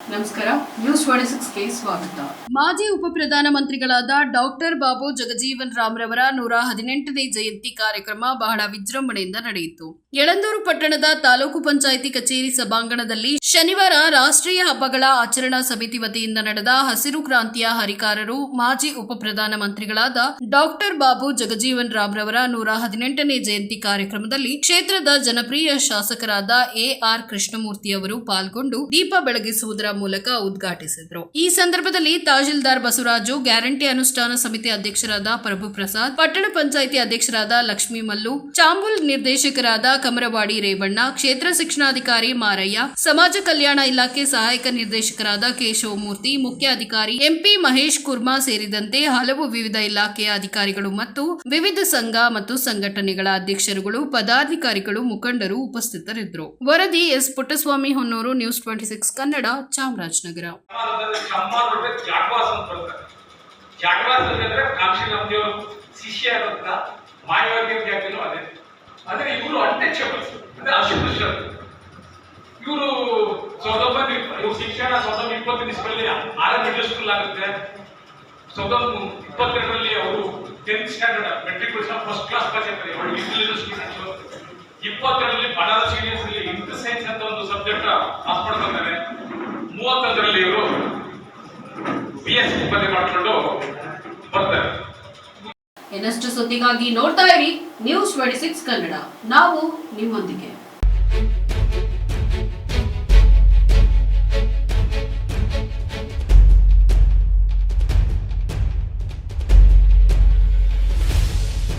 ನಮಸ್ಕಾರ ನ್ಯೂಸ್ ಸ್ವಾಗತ. ಮಾಜಿ ಉಪ ಪ್ರಧಾನಮಂತ್ರಿಗಳಾದ ಡಾಕ್ಟರ್ ಬಾಬು ಜಗಜೀವನ್ ರಾಮ್ರವರ ನೂರ ಹದಿನೆಂಟನೇ ಜಯಂತಿ ಕಾರ್ಯಕ್ರಮ ಬಹಳ ವಿಜೃಂಭಣೆಯಿಂದ ನಡೆಯಿತು. ಯಳಂದೂರು ಪಟ್ಟಣದ ತಾಲೂಕು ಪಂಚಾಯಿತಿ ಕಚೇರಿ ಸಭಾಂಗಣದಲ್ಲಿ ಶನಿವಾರ ರಾಷ್ಟ್ರೀಯ ಹಬ್ಬಗಳ ಆಚರಣಾ ಸಮಿತಿ ವತಿಯಿಂದ ನಡೆದ ಹಸಿರು ಕ್ರಾಂತಿಯ ಹರಿಕಾರರು ಮಾಜಿ ಉಪ ಪ್ರಧಾನಮಂತ್ರಿಗಳಾದ ಡಾಕ್ಟರ್ ಬಾಬು ಜಗಜೀವನ್ ರಾಮ್ರವರ ನೂರ ಹದಿನೆಂಟನೇ ಜಯಂತಿ ಕಾರ್ಯಕ್ರಮದಲ್ಲಿ ಕ್ಷೇತ್ರದ ಜನಪ್ರಿಯ ಶಾಸಕರಾದ ಎ ಆರ್ ಕೃಷ್ಣಮೂರ್ತಿ ಅವರು ಪಾಲ್ಗೊಂಡು ದೀಪ ಬೆಳಗಿಸುವುದರ ಮೂಲಕ ಉದ್ಘಾಟಿಸಿದರು. ಈ ಸಂದರ್ಭದಲ್ಲಿ ತಹಶೀಲ್ದಾರ್ ಬಸವರಾಜು, ಗ್ಯಾರಂಟಿ ಅನುಷ್ಠಾನ ಸಮಿತಿ ಅಧ್ಯಕ್ಷರಾದ ಪ್ರಭು ಪ್ರಸಾದ್ ಪಟ್ಟಣ ಪಂಚಾಯಿತಿ ಅಧ್ಯಕ್ಷರಾದ ಲಕ್ಷ್ಮೀ ಮಲ್ಲು ಚಾಂಬುಲ್ ನಿರ್ದೇಶಕರಾದ ಕಮರವಾಡಿ ರೇವಣ್ಣ, ಕ್ಷೇತ್ರ ಶಿಕ್ಷಣಾಧಿಕಾರಿ ಮಾರಯ್ಯ, ಸಮಾಜ ಕಲ್ಯಾಣ ಇಲಾಖೆ ಸಹಾಯಕ ನಿರ್ದೇಶಕರಾದ ಕೇಶವಮೂರ್ತಿ ಮುಖ್ಯ ಅಧಿಕಾರಿ ಎಂಪಿ ಮಹೇಶ್ ಕುರ್ಮಾ ಸೇರಿದಂತೆ ಹಲವು ವಿವಿಧ ಇಲಾಖೆಯ ಅಧಿಕಾರಿಗಳು ಮತ್ತು ವಿವಿಧ ಸಂಘ ಮತ್ತು ಸಂಘಟನೆಗಳ ಅಧ್ಯಕ್ಷರುಗಳು, ಪದಾಧಿಕಾರಿಗಳು, ಮುಖಂಡರು ಉಪಸ್ಥಿತರಿದ್ದರು. ವರದಿ S Puttaswamy Honnur, news twenty six Kannada Chamarajanagar. ಬರ್ತಾರೆ ಶಿಷ್ಯ ಇವರು ಅನ್ಟಚಬಲ್ಸ್ ಅಂದ್ರೆ ಇವರು ಶಿಕ್ಷಣ ಸಾವಿರದ ಒಂಬೈನೂರ ಇಪ್ಪತ್ತನೇ ಇಸ್ವಿಯಲ್ಲಿ ಆರ್ ಆಗುತ್ತೆ. ಸಾವಿರದ ಇಪ್ಪತ್ತೆರಡರಲ್ಲಿ ಅವರು tenth standard first class pass ಆಗ್ತಾರೆ ಇಪ್ಪತ್ತೆರಡರಲ್ಲಿ ಬನಾರಸ್ ಯೂನಿವರ್ಸಿಟಿ ಇಂಟರ್ ಸೈನ್ಸ್ ಅಂತ ಒಂದು ಸಬ್ಜೆಕ್ಟ್ ಪಾಸ್ ಮಾಡ್ಕೊತಾರೆ ಮೂವತ್ತೊಂದರಲ್ಲಿ ಇವರು ಬಿ ಎಸ್ ಪದವಿ ಮಾಡಿಕೊಂಡು ಬರ್ತಾರೆ. ಇನ್ನಷ್ಟು ಸುದ್ದಿಗಾಗಿ ನೋಡ್ತಾ ಇರಿ ನ್ಯೂಸ್ ಟ್ವೆಂಟಿ ಸಿಕ್ಸ್ ಕನ್ನಡ. ನಾವು ನಿಮ್ಮೊಂದಿಗೆ.